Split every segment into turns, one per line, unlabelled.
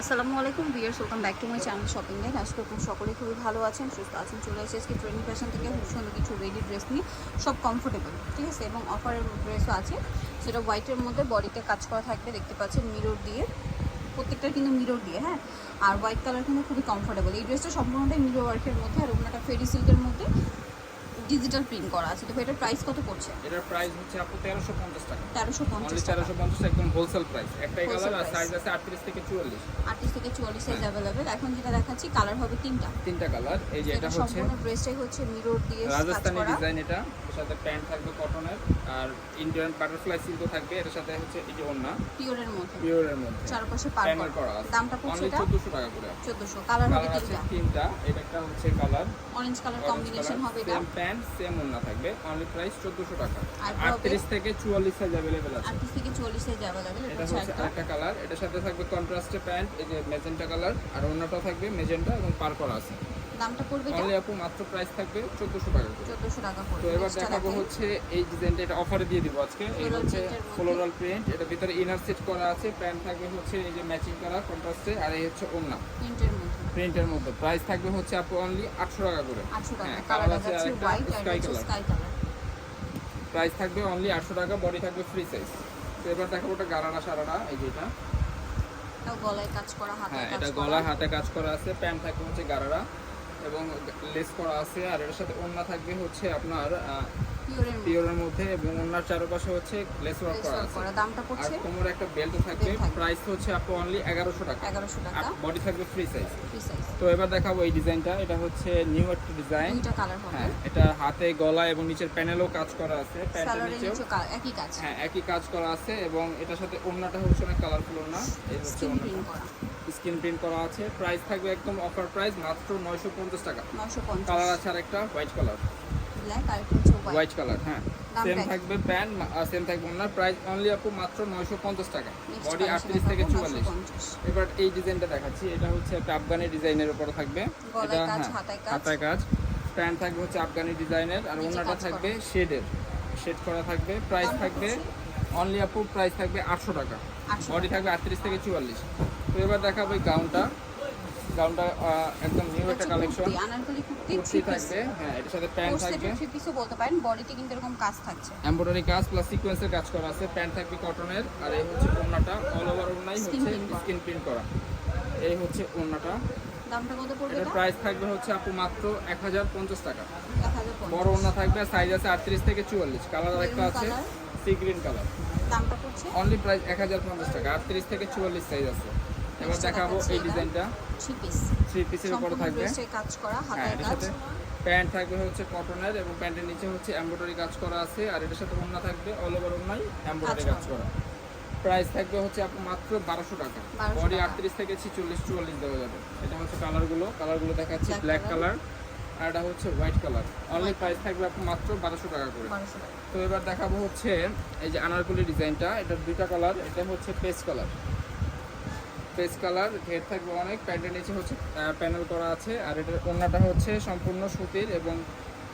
আসসালামু আলাইকুম বিয়ার welcome back to my channel shopping guide. আজকে আপনারা সকলে খুবই ভালো আছেন, সুস্থ আছেন, চলে এসেছি আজকে ট্রেনিং ফ্যাশন থেকে। খুব সুন্দর কিছু রেডি ড্রেস নিয়ে। সব কমফোর্টেবল ঠিক আছে? এবং অফারের ড্রেসও আছে। সেটা হোয়াইটের মধ্যে বডিতে কাজ করা থাকবে, দেখতে পাচ্ছেন মিরর দিয়ে। প্রত্যেকটা কিন্তু মিরর দিয়ে হ্যাঁ? আর হোয়াইট কালার কিন্তু খুবই কমফোর্টেবল এই ড্রেসটা সম্পূর্ণটাই মিরর ওয়ার্কের মধ্যে, আর ওনাটা ফেরি সিল্কের মধ্যে। ডিজিটাল প্রিন্ট করা আছে। তো এটার প্রাইস কত পড়ছে?
এটার প্রাইস হচ্ছে আপু তেরোশো পঞ্চাশ টাকা।
তেরোশো
অনলি
পঞ্চাশ টাকা।
তেরোশো পঞ্চাশ একদম হোলসেল প্রাইস একটাই কালার আর সাইজ আছে আটত্রিশ থেকে চুয়াল্লিশ।
আটত্রিশ থেকে চুয়াল্লিশ সাইজ অ্যাভেলেবেল এখন যেটা দেখাচ্ছি কালার হবে তিনটা।
তিনটা কালার এই যে
এটা
হচ্ছে
সম্পূর্ণ ড্রেসটাই হচ্ছে মিরর দিয়ে
রাজস্থানি ডিজাইন এটা। এর সাথে প্যান্ট থাকবে কটনের আর ইন্ডিয়ান বাটারফ্লাই সিল্কও থাকবে। এর সাথে হচ্ছে এই যে ওন্না
পিওরের মধ্যে।
পিওরের মধ্যে।
চারপাশে পার
করা আছে।
দামটা পড়ছে এটা
চোদ্দশো টাকা করে।
চোদ্দশো। কালার হবে তিনটা।
তিনটা। এটা একটা হচ্ছে কালার
অরেঞ্জ কালার কম্বিনেশন হবে এটা।
প্যান্ট সেম ওন্না থাকবে অনলি প্রাইস চোদ্দশো টাকা।
আর হবে-
আটত্রিশ থেকে চুয়াল্লিশ সাইজ অ্যাভেলেবেল আছে।
আটত্রিশ থেকে চুয়াল্লিশ সাইজ অ্যাভেলেবেল
এটা হচ্ছে
একটা
আরেকটা কালার এটার সাথে থাকবে কন্ট্রাস্টে প্যান্ট এই যে মেজেন্টা কালার আর অন্যটাও থাকবে মেজেন্টা এবং পার করা আছে।
দামটা পড়বে
অনলি আপু মাত্র প্রাইস থাকবে চোদ্দশো টাকা করে।
চোদ্দশো টাকা
তো এবার দেখাবো হচ্ছে এই ডিজাইনটা এটা অফারে দিয়ে দিব আজকে। এই হচ্ছে ফ্লোরাল প্রিন্ট এটা ভিতরে ইনার সেট করা আছে। প্যান্ট থাকবে হচ্ছে এই যে ম্যাচিং করা কন্ট্রাস্টে আর এই হচ্ছে
প্রিন্টের মধ্যে।
প্রিন্টের মধ্যে। প্রাইস থাকবে হচ্ছে আপু অনলি আটশো টাকা করে।
আটশো টাকা।
হ্যাঁ,
কালার
আছে
আছে হোয়াইট আর। স্কাই কালার
প্রাইস থাকবে অনলি আটশো টাকা বডি থাকবে ফ্রি সাইজ তো এবার দেখাবো ওটা গারানা সারানা এই যে এটা।
গলায় কাজ করা হাতে
হ্যাঁ
কাজ
এটা
গলায়
গলা হাতে কাজ করা আছে। প্যান্ট থাকবে হচ্ছে গারারা। এবং লেস করা আছে আর এর সাথে ওন্না থাকবে হচ্ছে আপনার
পিওরের মধ্যে।
এবং ওন্নার চারপাশে হচ্ছে লেস ওয়ার্ক করা আছে।
দামটা
আর
পড়ছে
কোমরে একটা বেল্ট থাকবে। প্রাইস হচ্ছে আপু অনলি এগারোশো টাকা।
এগারোশো
আর
টাকা
বডি থাকবে ফ্রি সাইজ
ফ্রি সাইজ
তো এবার দেখাবো এই ডিজাইনটা। এটা হচ্ছে নিউ একটা ডিজাইন
দুইটা কালার হবে।
হ্যাঁ এটা হাতে গলা এবং নিচের প্যানেলও কাজ করা আছে। প্যান্টের নিচেও।
নিচে একই কাজ।
হ্যাঁ একই কাজ করা আছে এবং এটার সাথে ওন্নাটা হচ্ছে অনেক কালারফুল ওন্না এই হচ্ছে ওন্নাটা
করা।
স্ক্রিন প্রিন্ট করা আছে। প্রাইস থাকবে একদম অফার প্রাইস মাত্র নয়শো পঞ্চাশ টাকা। কালার আছে আরেকটা হোয়াইট কালার
আর একটা হোয়াইট
হোয়াইট কালার হ্যাঁ। সেম থাকবে প্যান্ট আর সেম থাকবে ওনার প্রাইস অনলি আপু মাত্র নয়শো পঞ্চাশ টাকা। বডি আটত্রিশ থেকে চুয়াল্লিশ। এবার এই ডিজাইনটা দেখাচ্ছি। এটা হচ্ছে একটা আফগানি ডিজাইনের উপরে থাকবে। এটা হ্যাঁ
হাতায় কাজ।
হাতায় কাজ। প্যান্ট থাকবে হচ্ছে আফগানি ডিজাইনের আর ওনাটা থাকবে শেডের শেড করা থাকবে। প্রাইস থাকবে অনলি আপু প্রাইস থাকবে আটশো টাকা। বডি থাকবে আটত্রিশ থেকে চুয়াল্লিশ। তো এবার দেখাবো এই গাউনটা। গাউনটা একদম নিউ একটা কালেকশন
কুর্তি আনারকলি কুর্তি
কুর্তি থাকবে হ্যাঁ এটার সাথে প্যান্ট থাকবে।
থ্রি পিসও বলতে পারেন বডিতে কিন্তু এরকম কাজ থাকছে।
এমব্রয়ডারি কাজ প্লাস সিকোয়েন্সের কাজ করা আছে প্যান্ট থাকবে কটনের আর এই হচ্ছে ওড়নাটা অল ওভার ওড়নাই হচ্ছে স্কিন প্রিন্ট করা। এই হচ্ছে ওড়নাটা।
দামটা কত পড়বে এটা?
প্রাইস থাকবে হচ্ছে আপু মাত্র এক হাজার পঞ্চাশ টাকা। বড় ওড়না থাকবে সাইজ আছে আটত্রিশ থেকে চুয়াল্লিশ। কালার একটা আছে সি গ্রিন কালার
দামটা পড়ছে?
অনলি প্রাইস এক হাজার পঞ্চাশ টাকা আটত্রিশ থেকে চুয়াল্লিশ সাইজ আছে। এবার দেখাবো এই ডিজাইনটা
থ্রি পিস
থ্রি পিসের উপরে থাকবে।
কাজ করা
হ্যাঁ
হাতায়
এটার
কাজ
প্যান্ট থাকবে হচ্ছে কটনের এবং প্যান্টের নিচে হচ্ছে এমব্রয়ডারি কাজ করা আছে আর এটার সাথে ওড়না থাকবে অল ওভার ওড়নাই এমব্রয়ডারি
কাজ
করা। প্রাইস থাকবে হচ্ছে আপনি মাত্র বারোশো টাকা। বডি আটত্রিশ থেকে ছিচল্লিশ চুয়াল্লিশ দেওয়া যাবে। এটা হচ্ছে কালারগুলো কালারগুলো দেখাচ্ছি ব্ল্যাক কালার আর এটা হচ্ছে হোয়াইট কালার অনলি প্রাইস থাকবে আপনি মাত্র বারোশো টাকা করে। তো এবার দেখাবো হচ্ছে এই যে আনারকলি ডিজাইনটা এটার দুইটা কালার এটা হচ্ছে পেস্ট কালার পেস্ট কালার ঘের থাকবে অনেক প্যান্টের নিচে হচ্ছে প্যানেল করা আছে আর এটার ওড়নাটা হচ্ছে সম্পূর্ণ সুতির এবং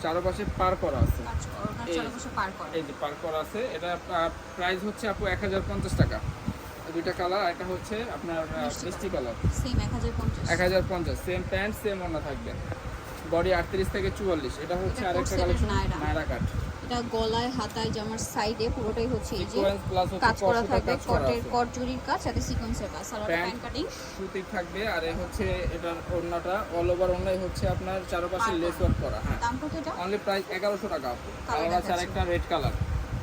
চারপাশে পার করা আছে।
ওনার
এই-
পার
যে পার করা আছে এটা প্রাইস হচ্ছে আপু এক হাজার পঞ্চাশ টাকা। দুইটা কালার একটা হচ্ছে আপনার
মিষ্টি
কালার।
এক হাজার পঞ্চাশ।
সেম প্যান্ট সেম ওড়না থাকবে। বডি আটত্রিশ থেকে চুয়াল্লিশ এটা হচ্ছে আরেকটা কালেকশন
নায়রা।
কাট
এটা গলায় হাতায় জামার সাইডে পুরোটাই হচ্ছে এই যে কাজ করা থাকবে কটের কট জরির কাজ সাথে সিকোয়েন্সের কাজ। সালোয়ার প্যান্ট কাটিং
সুতির থাকবে আর এই হচ্ছে এটার ওড়নাটা। অল ওভার ওড়নাই হচ্ছে আপনার চারপাশে লেস। ওয়ার্ক করা হ্যাঁ।
দাম কত এটা?
অনলি প্রাইস এগারোশো টাকা কালার আছে। আরেকটা রেড কালার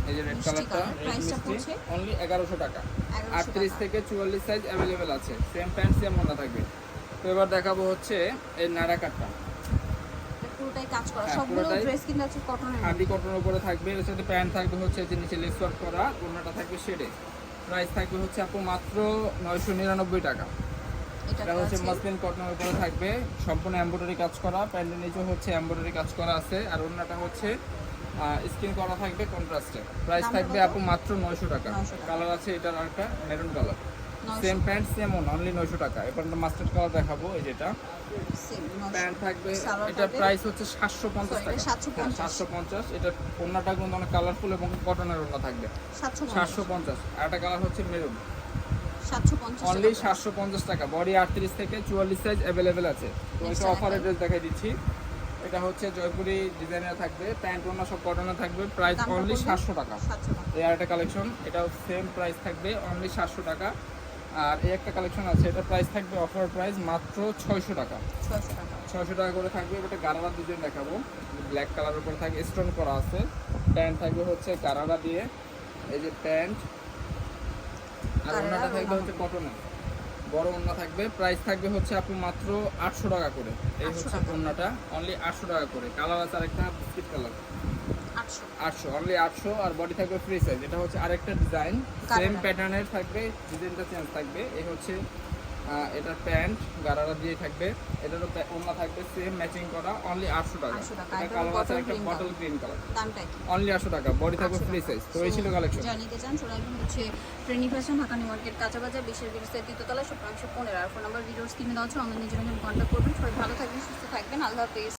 এই যে রেড কালারটা
colour,
রেড
price টা
মিষ্টি।
পড়ছে?
অনলি এগারোশো টাকা।
1100
আটত্রিশ থেকে চুয়াল্লিশ সাইজ অ্যাভেলেবেল আছে। সেম প্যান্ট সেম ওড়না থাকবে। তো এবার দেখাবো হচ্ছে এই নাড়া কাটটা।
পুরোটাই কাজ করা।
হ্যাঁ,
সবগুলো ড্রেস কিন্তু আছে কটনের
হান্ডি কটনের উপরে থাকবে এর সাথে প্যান্ট থাকবে হচ্ছে যে নিচে লেস ওয়ার্ক করা ওড়নাটা থাকবে শেডে প্রাইস থাকবে হচ্ছে আপু মাত্র নয়শো নিরানব্বই টাকা।
এটা
হচ্ছে মাসলিন কটনের উপরে থাকবে সম্পূর্ণ এমব্রয়ডারি কাজ করা প্যান্টের নিচে হচ্ছে এমব্রয়ডারি কাজ করা আছে আর অন্যটা হচ্ছে স্কিন করা থাকবে কন্ট্রাস্টে প্রাইস থাকবে আপু মাত্র নয়শো টাকা।
900 টাকা।
কালার আছে এটার আরেকটা maroon colour
900
same pant same own only নয়শো টাকা। এবার মাস্টার্ড কালার দেখাবো এই যেটা। প্যান্ট থাকবে এটা প্রাইস হচ্ছে সাতশো পঞ্চাশ
Sorry,
টাকা।
750
সাতশো পঞ্চাশ এটা ওড়নাটা কিন্তু অনেক কালারফুল এবং কটনের ওড়না থাকবে।
750
সাতশো পঞ্চাশ আর একটা কালার হচ্ছে মেরুন অনলি সাতশো পঞ্চাশ টাকা। বডি আটত্রিশ থেকে চুয়াল্লিশ সাইজ অ্যাভেলেবেল আছে। তো এটা অফারের ড্রেস দেখাই দিচ্ছি। এটা হচ্ছে জয়পুরি ডিজাইনের থাকবে। প্যান্ট ওনা সব কটনে থাকবে। প্রাইস অনলি
বলবেন?
সাতশো টাকা।
সাতশো টাকা।
এই আরেকটা কালেকশন এটাও সেম প্রাইস থাকবে। অনলি সাতশো টাকা। আর এই একটা কালেকশন আছে এটা প্রাইস থাকবে অফার প্রাইস মাত্র ছয়শো টাকা।
ছয়শো টাকা।
করে থাকবে এটা গারারা দুজন দেখাবো। ব্ল্যাক কালারের উপর থাকবে স্টোন করা আছে। প্যান্ট থাকবে হচ্ছে গারারা দিয়ে এই যে প্যান্ট আর ওনাটা থাকবে। হচ্ছে কটনের বড় ওন্না থাকবে প্রাইস থাকবে হচ্ছে আপু মাত্র আটশো টাকা করে। এই হচ্ছে। ওন্নাটা অনলি আটশো টাকা করে। কালার আছে আরেকটা বিস্কিট কালার
আটশো।
অনলি আটশো আর বডি থাকবে ফ্রি সাইজ এটা হচ্ছে আরেকটা ডিজাইন সেম প্যাটার্নের থাকবে ডিজাইনটা চেঞ্জ থাকবে। এই হচ্ছে এটার প্যান্ট গারারা দিয়ে থাকবে। এটারও ওন্না থাকবে সেম ম্যাচিং করা অনলি আটশো টাকা।
800 টাকা।
এটা কালার আছে একটা বটল গ্রিন কালার
দামটা কি
অনলি আটশো টাকা বডি থাকবে ফ্রি সাইজ তো এই ছিল কালেকশন
যারা নিতে চান চলে হচ্ছে trendy fashion Dhaka new market কাঁচা বাজার বিশের বিরুদ্ধে দ্বিতীয়তলা শতাংশ পনেরো। আর ফোন নাম্বার ভিডিওস কিনে দেওয়া হচ্ছে অনলাইনে জন্য কন্ট্যাক্ট করবেন। সবাই ভালো থাকবেন সুস্থ থাকবেন। আল্লাহ হাফেজ।